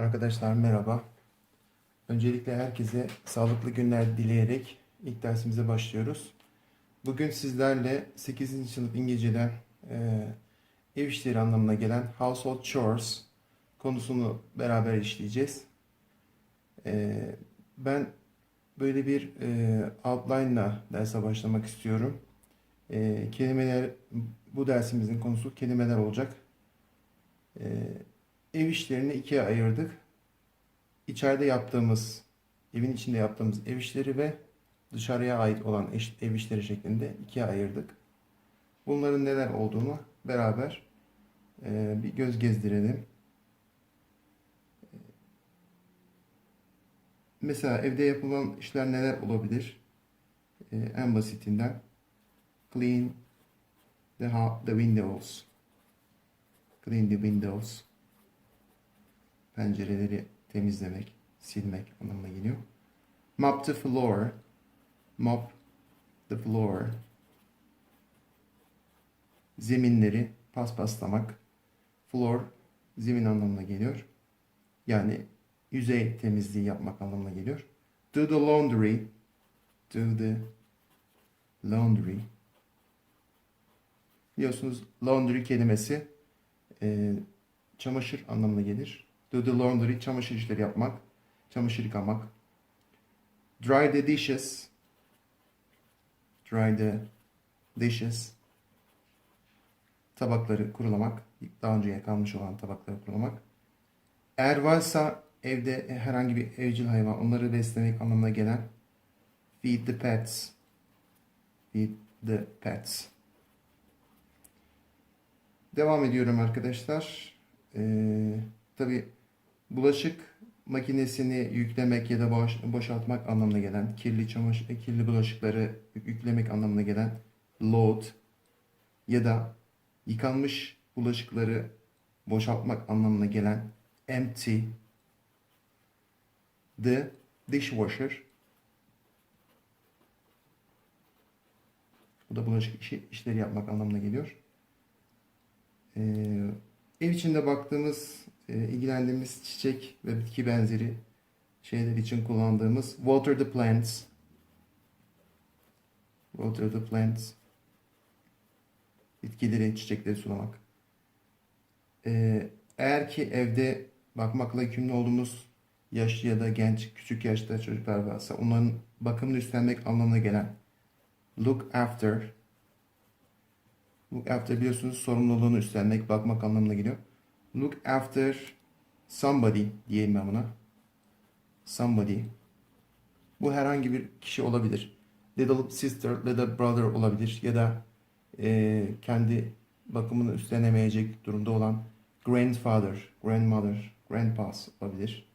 Arkadaşlar merhaba. Öncelikle herkese sağlıklı günler dileyerek ilk dersimize başlıyoruz. Bugün sizlerle 8. sınıf İngilizceden e, ev işleri anlamına gelen household chores konusunu beraber işleyeceğiz. E, ben böyle bir e, outline ile derse başlamak istiyorum. E, kelimeler, bu dersimizin konusu kelimeler olacak. E, ev işlerini ikiye ayırdık. İçeride yaptığımız, evin içinde yaptığımız ev işleri ve dışarıya ait olan ev işleri şeklinde ikiye ayırdık. Bunların neler olduğunu beraber e, bir göz gezdirelim. Mesela evde yapılan işler neler olabilir? E, en basitinden clean the, the windows. Clean the windows pencereleri temizlemek, silmek anlamına geliyor. Mop the floor, mop the floor. Zeminleri paspaslamak. Floor zemin anlamına geliyor. Yani yüzey temizliği yapmak anlamına geliyor. Do the laundry, do the laundry. Biliyorsunuz laundry kelimesi e, çamaşır anlamına gelir. Do the laundry, çamaşır işleri yapmak, çamaşır yıkamak. Dry the dishes, dry the dishes. Tabakları kurulamak, daha önce yıkanmış olan tabakları kurulamak. Eğer varsa evde herhangi bir evcil hayvan, onları beslemek anlamına gelen feed the pets, feed the pets. Devam ediyorum arkadaşlar. Ee, tabii bulaşık makinesini yüklemek ya da boş, boşaltmak anlamına gelen, kirli çamaşır, kirli bulaşıkları yüklemek anlamına gelen load ya da yıkanmış bulaşıkları boşaltmak anlamına gelen empty the dishwasher bu da bulaşık işi, işleri yapmak anlamına geliyor. Ee, ev içinde baktığımız, e, ilgilendiğimiz çiçek ve bitki benzeri şeyler için kullandığımız water the plants. Water the plants. Bitkileri, çiçekleri sulamak. Ee, eğer ki evde bakmakla yükümlü olduğumuz yaşlı ya da genç, küçük yaşta çocuklar varsa onların bakımını üstlenmek anlamına gelen look after Look after biliyorsunuz sorumluluğunu üstlenmek, bakmak anlamına geliyor. Look after somebody diyeyim ben buna. Somebody. Bu herhangi bir kişi olabilir. Little sister, little brother olabilir. Ya da e, kendi bakımını üstlenemeyecek durumda olan grandfather, grandmother, grandpas olabilir.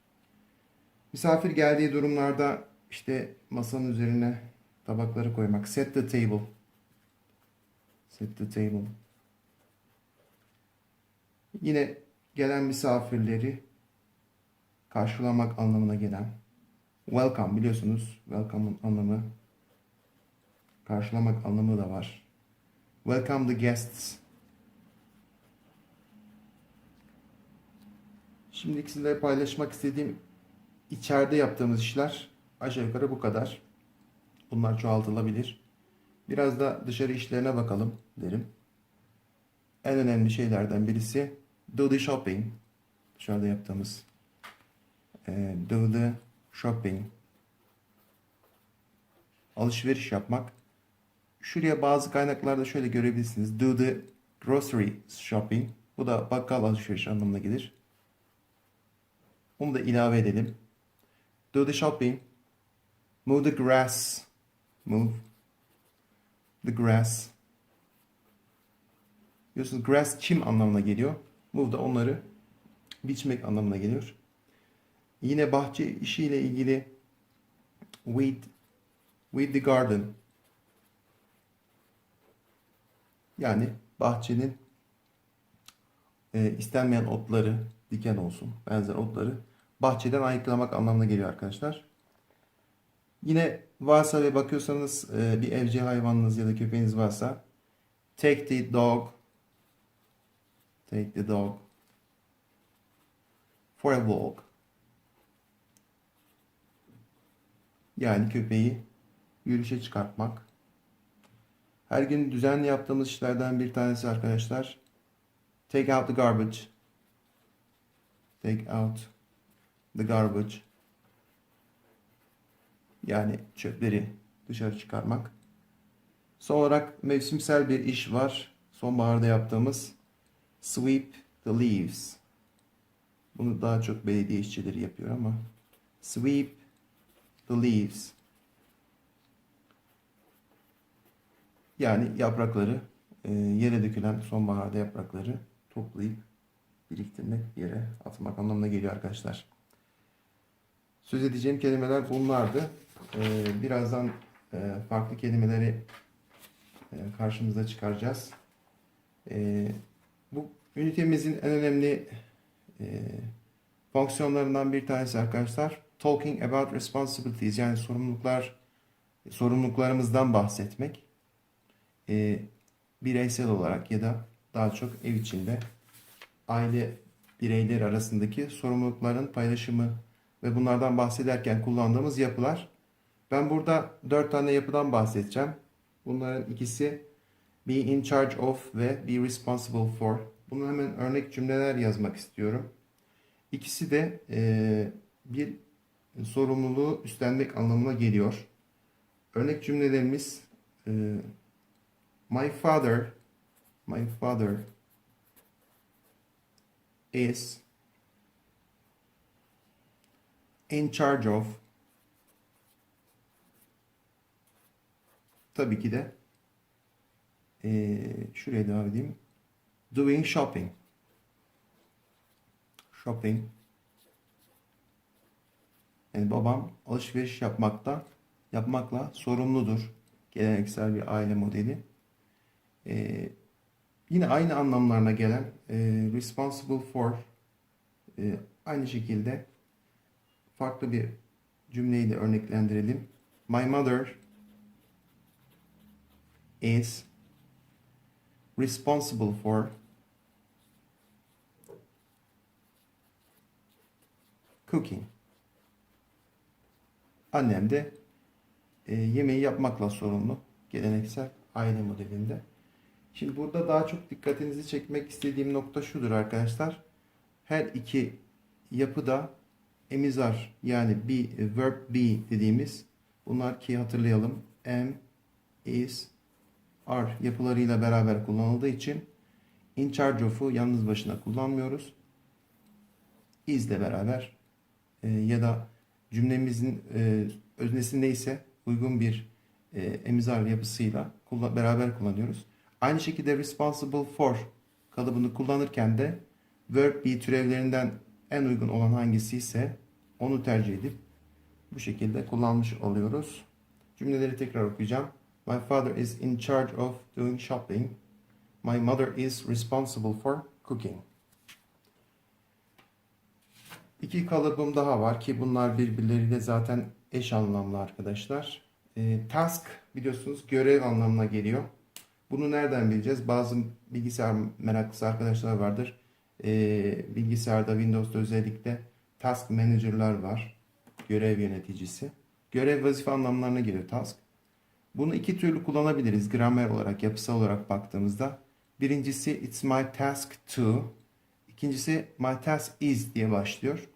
Misafir geldiği durumlarda işte masanın üzerine tabakları koymak. Set the table. Set the table. Yine gelen misafirleri karşılamak anlamına gelen welcome biliyorsunuz. Welcome'ın anlamı karşılamak anlamı da var. Welcome the guests. Şimdi sizinle paylaşmak istediğim içeride yaptığımız işler aşağı yukarı bu kadar. Bunlar çoğaltılabilir. Biraz da dışarı işlerine bakalım derim. En önemli şeylerden birisi the shopping. Dışarıda yaptığımız e, the shopping. Alışveriş yapmak. Şuraya bazı kaynaklarda şöyle görebilirsiniz. Do the grocery shopping. Bu da bakkal alışveriş anlamına gelir. Onu da ilave edelim. Do the shopping. Move the grass. Move the grass. Biliyorsunuz grass çim anlamına geliyor. Move da onları biçmek anlamına geliyor. Yine bahçe işiyle ilgili weed, weed the garden. Yani bahçenin e, istenmeyen otları, diken olsun, benzer otları bahçeden ayıklamak anlamına geliyor arkadaşlar. Yine varsa ve bakıyorsanız e, bir evcil hayvanınız ya da köpeğiniz varsa take the dog Take the dog for a walk. Yani köpeği yürüyüşe çıkartmak. Her gün düzenli yaptığımız işlerden bir tanesi arkadaşlar. Take out the garbage. Take out the garbage. Yani çöpleri dışarı çıkarmak. Son olarak mevsimsel bir iş var. Sonbaharda yaptığımız sweep the leaves. Bunu daha çok belediye işçileri yapıyor ama sweep the leaves. Yani yaprakları, e, yere dökülen sonbaharda yaprakları toplayıp biriktirmek, yere atmak anlamına geliyor arkadaşlar. Söz edeceğim kelimeler bunlardı. E, Birazdan e, farklı kelimeleri karşımıza çıkaracağız. Bu ünitemizin en önemli e, fonksiyonlarından bir tanesi arkadaşlar. Talking about responsibilities yani sorumluluklar sorumluluklarımızdan bahsetmek. E, bireysel olarak ya da daha çok ev içinde aile bireyler arasındaki sorumlulukların paylaşımı ve bunlardan bahsederken kullandığımız yapılar. Ben burada dört tane yapıdan bahsedeceğim. Bunların ikisi be in charge of ve be responsible for. Bunu hemen örnek cümleler yazmak istiyorum. İkisi de e, bir sorumluluğu üstlenmek anlamına geliyor. Örnek cümlelerimiz e, My father my father is in charge of tabii ki de eee şuraya devam edeyim. Doing shopping. Shopping. Yani babam alışveriş yapmakta yapmakla sorumludur. Geleneksel bir aile modeli. Ee, yine aynı anlamlarına gelen e, responsible for e, aynı şekilde farklı bir cümleyi de örneklendirelim. My mother is responsible for cooking. Annem de e, yemeği yapmakla sorumlu. Geleneksel aile modelinde. Şimdi burada daha çok dikkatinizi çekmek istediğim nokta şudur arkadaşlar. Her iki yapıda emizar yani be, verb be dediğimiz bunlar ki hatırlayalım am, is, are yapılarıyla beraber kullanıldığı için in charge of'u yalnız başına kullanmıyoruz. is ile beraber e, ya da cümlemizin e, öznesi neyse uygun bir e, emizar yapısıyla kullan- beraber kullanıyoruz. Aynı şekilde responsible for kalıbını kullanırken de verb be türevlerinden en uygun olan hangisi ise onu tercih edip bu şekilde kullanmış oluyoruz. Cümleleri tekrar okuyacağım. My father is in charge of doing shopping. My mother is responsible for cooking. İki kalıbım daha var ki bunlar birbirleriyle zaten eş anlamlı arkadaşlar. E, task biliyorsunuz görev anlamına geliyor. Bunu nereden bileceğiz? Bazı bilgisayar meraklısı arkadaşlar vardır. E, bilgisayarda Windows'da özellikle task manager'lar var. Görev yöneticisi. Görev vazife anlamlarına geliyor task. Bunu iki türlü kullanabiliriz gramer olarak, yapısal olarak baktığımızda. Birincisi it's my task to. İkincisi my task is diye başlıyor.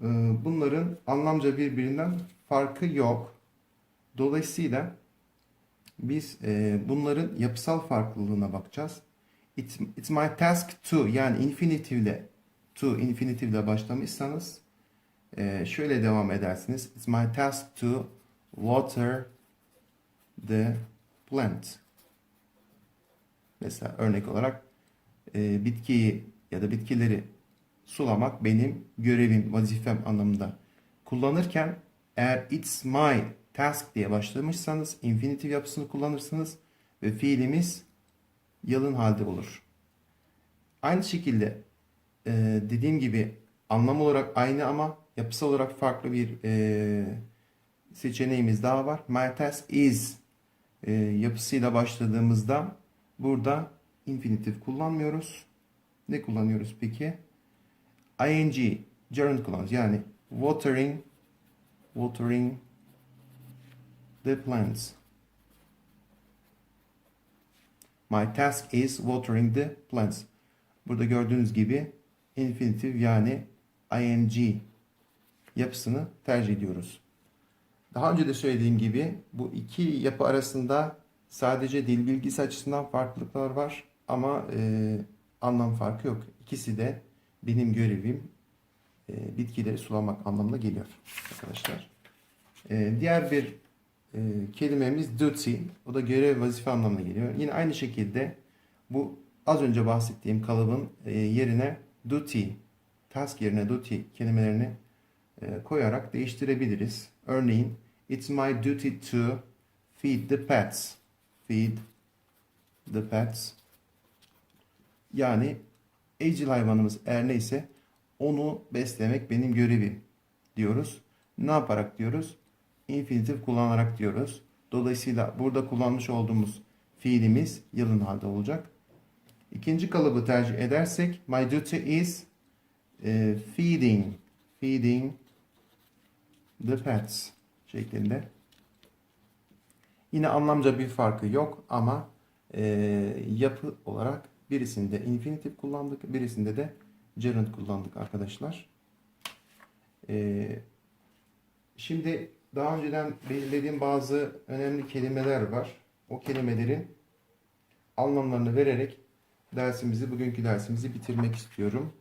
Ee, Bunların anlamca birbirinden farkı yok. Dolayısıyla biz e, bunların yapısal farklılığına bakacağız. It's, my task to yani infinitifle to infinitifle başlamışsanız e, şöyle devam edersiniz. It's my task to water the plant. Mesela örnek olarak e, bitkiyi ya da bitkileri sulamak benim görevim, vazifem anlamında kullanırken eğer it's my task diye başlamışsanız infinitif yapısını kullanırsınız ve fiilimiz yalın halde olur. Aynı şekilde e, dediğim gibi anlam olarak aynı ama yapısal olarak farklı bir e, seçeneğimiz daha var. My task is e, yapısıyla başladığımızda burada infinitif kullanmıyoruz. Ne kullanıyoruz peki? ing gerund kullanıyoruz. Yani watering watering the plants. My task is watering the plants. Burada gördüğünüz gibi infinitive yani ing yapısını tercih ediyoruz. Daha önce de söylediğim gibi bu iki yapı arasında sadece dil bilgisi açısından farklılıklar var ama e, anlam farkı yok. İkisi de benim görevim e, bitkileri sulamak anlamına geliyor arkadaşlar. E, diğer bir e, kelimemiz duty. O da görev vazife anlamına geliyor. Yine aynı şekilde bu az önce bahsettiğim kalıbın e, yerine duty, task yerine duty kelimelerini e, koyarak değiştirebiliriz. Örneğin It's my duty to feed the pets. Feed the pets. Yani evcil hayvanımız eğer neyse onu beslemek benim görevim diyoruz. Ne yaparak diyoruz? Infinitif kullanarak diyoruz. Dolayısıyla burada kullanmış olduğumuz fiilimiz yılın halde olacak. İkinci kalıbı tercih edersek my duty is e, feeding feeding the pets şeklinde. Yine anlamca bir farkı yok ama e, yapı olarak birisinde infinitif kullandık, birisinde de gerund kullandık arkadaşlar. E, şimdi daha önceden belirlediğim bazı önemli kelimeler var. O kelimelerin anlamlarını vererek dersimizi, bugünkü dersimizi bitirmek istiyorum.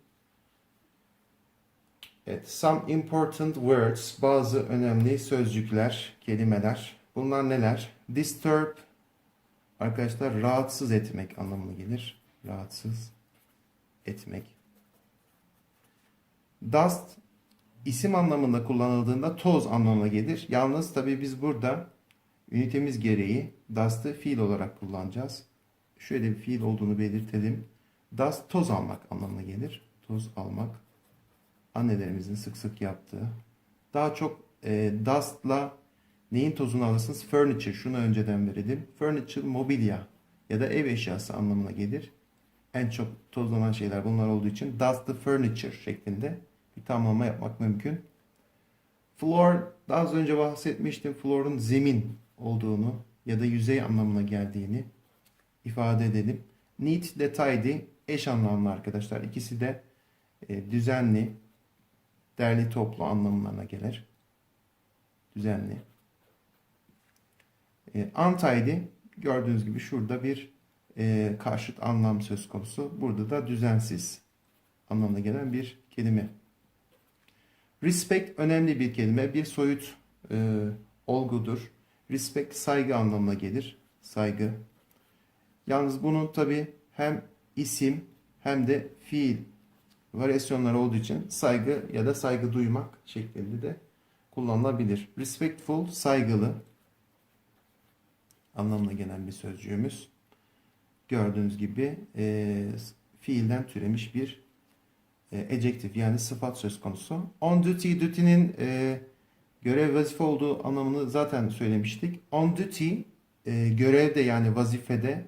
Evet, some important words, bazı önemli sözcükler, kelimeler. Bunlar neler? Disturb, arkadaşlar rahatsız etmek anlamına gelir. Rahatsız etmek. Dust, isim anlamında kullanıldığında toz anlamına gelir. Yalnız tabii biz burada ünitemiz gereği dust'ı fiil olarak kullanacağız. Şöyle bir fiil olduğunu belirtelim. Dust toz almak anlamına gelir. Toz almak annelerimizin sık sık yaptığı. Daha çok e, dust'la neyin tozunu alırsınız? Furniture, şunu önceden verelim. Furniture, mobilya ya da ev eşyası anlamına gelir. En çok tozlanan şeyler bunlar olduğu için dust the furniture şeklinde bir tamamlama yapmak mümkün. Floor, daha az önce bahsetmiştim. Floor'un zemin olduğunu ya da yüzey anlamına geldiğini ifade edelim. Neat ile tidy eş anlamlı arkadaşlar. İkisi de e, düzenli, derli toplu anlamlarına gelir. Düzenli. E, untidy gördüğünüz gibi şurada bir e, karşıt anlam söz konusu. Burada da düzensiz anlamına gelen bir kelime. Respect önemli bir kelime. Bir soyut e, olgudur. Respect saygı anlamına gelir. Saygı. Yalnız bunun tabi hem isim hem de fiil varyasyonları olduğu için saygı ya da saygı duymak şeklinde de kullanılabilir. Respectful, saygılı anlamına gelen bir sözcüğümüz. Gördüğünüz gibi e, fiilden türemiş bir e, adjektif yani sıfat söz konusu. On duty, duty'nin e, görev vazife olduğu anlamını zaten söylemiştik. On duty e, görevde yani vazifede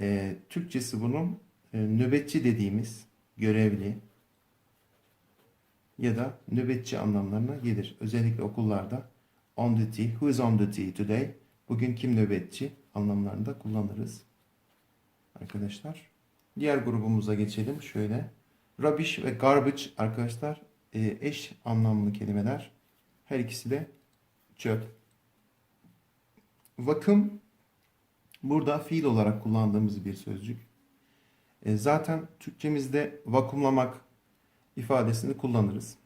e, Türkçesi bunun e, nöbetçi dediğimiz görevli ya da nöbetçi anlamlarına gelir. Özellikle okullarda on duty, who is on duty today? Bugün kim nöbetçi anlamlarında kullanırız. Arkadaşlar. Diğer grubumuza geçelim. Şöyle. Rubbish ve garbage arkadaşlar e, eş anlamlı kelimeler. Her ikisi de çöp. Vakum burada fiil olarak kullandığımız bir sözcük. E, zaten Türkçemizde vakumlamak ifadesini kullanırız.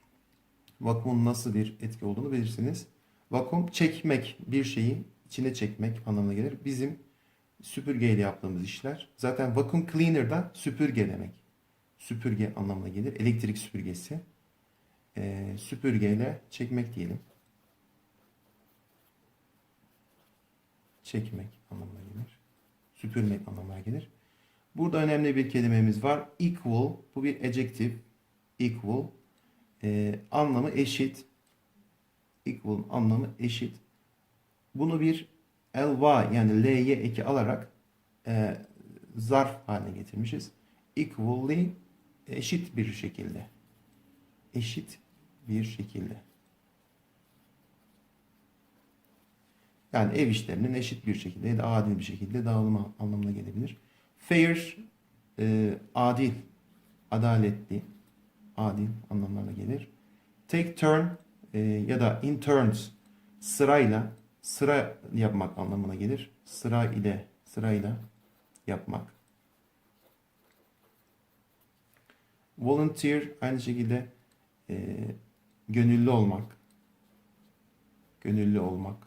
Vakumun nasıl bir etki olduğunu bilirsiniz. Vakum çekmek, bir şeyi içine çekmek anlamına gelir. Bizim süpürgeyle yaptığımız işler. Zaten vacuum cleaner da süpürge demek. Süpürge anlamına gelir. Elektrik süpürgesi. Ee, süpürgeyle çekmek diyelim. Çekmek anlamına gelir. Süpürmek anlamına gelir. Burada önemli bir kelimemiz var. Equal. Bu bir adjective. Equal. Ee, anlamı eşit. Equal anlamı eşit. Bunu bir ly yani ly eki alarak e, zarf haline getirmişiz. Equally eşit bir şekilde. Eşit bir şekilde. Yani ev işlerinin eşit bir şekilde ya da adil bir şekilde dağılımı anlamına gelebilir. Fair, e, adil, adaletli, adil anlamlarına gelir. Take turn e, ya da in turns sırayla sıra yapmak anlamına gelir. Sıra ile sırayla yapmak. Volunteer aynı şekilde e, gönüllü olmak. Gönüllü olmak.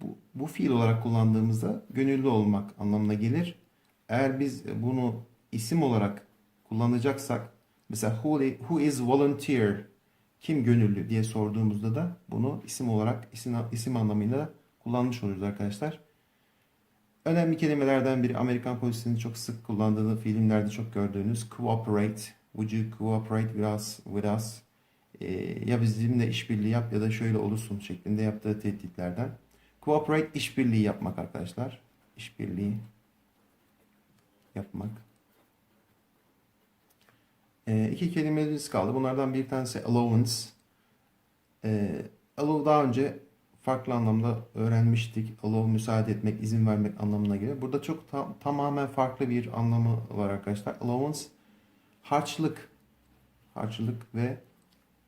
Bu, bu fiil olarak kullandığımızda gönüllü olmak anlamına gelir. Eğer biz bunu isim olarak kullanacaksak mesela who, who is volunteer kim gönüllü diye sorduğumuzda da bunu isim olarak isim, isim anlamıyla kullanmış oluyoruz arkadaşlar. Önemli kelimelerden biri Amerikan polisinin çok sık kullandığı filmlerde çok gördüğünüz cooperate. Would you cooperate with us? With us? Ee, ya bizimle işbirliği yap ya da şöyle olursun şeklinde yaptığı tehditlerden. Cooperate işbirliği yapmak arkadaşlar. İşbirliği yapmak. Ee, iki kelimemiz kaldı. Bunlardan bir tanesi allowance. Ee, allow daha önce farklı anlamda öğrenmiştik. Allow müsaade etmek, izin vermek anlamına gelir. Burada çok ta- tamamen farklı bir anlamı var arkadaşlar. Allowance harçlık, harçlık ve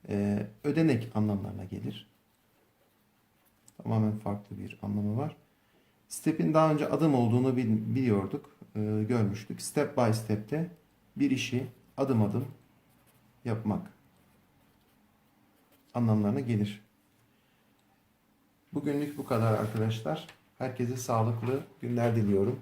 e, ödenek anlamlarına gelir. Tamamen farklı bir anlamı var. Step'in daha önce adım olduğunu bil- biliyorduk, e, görmüştük. Step by step'te bir işi adım adım yapmak anlamlarına gelir. Bugünlük bu kadar arkadaşlar. Herkese sağlıklı günler diliyorum.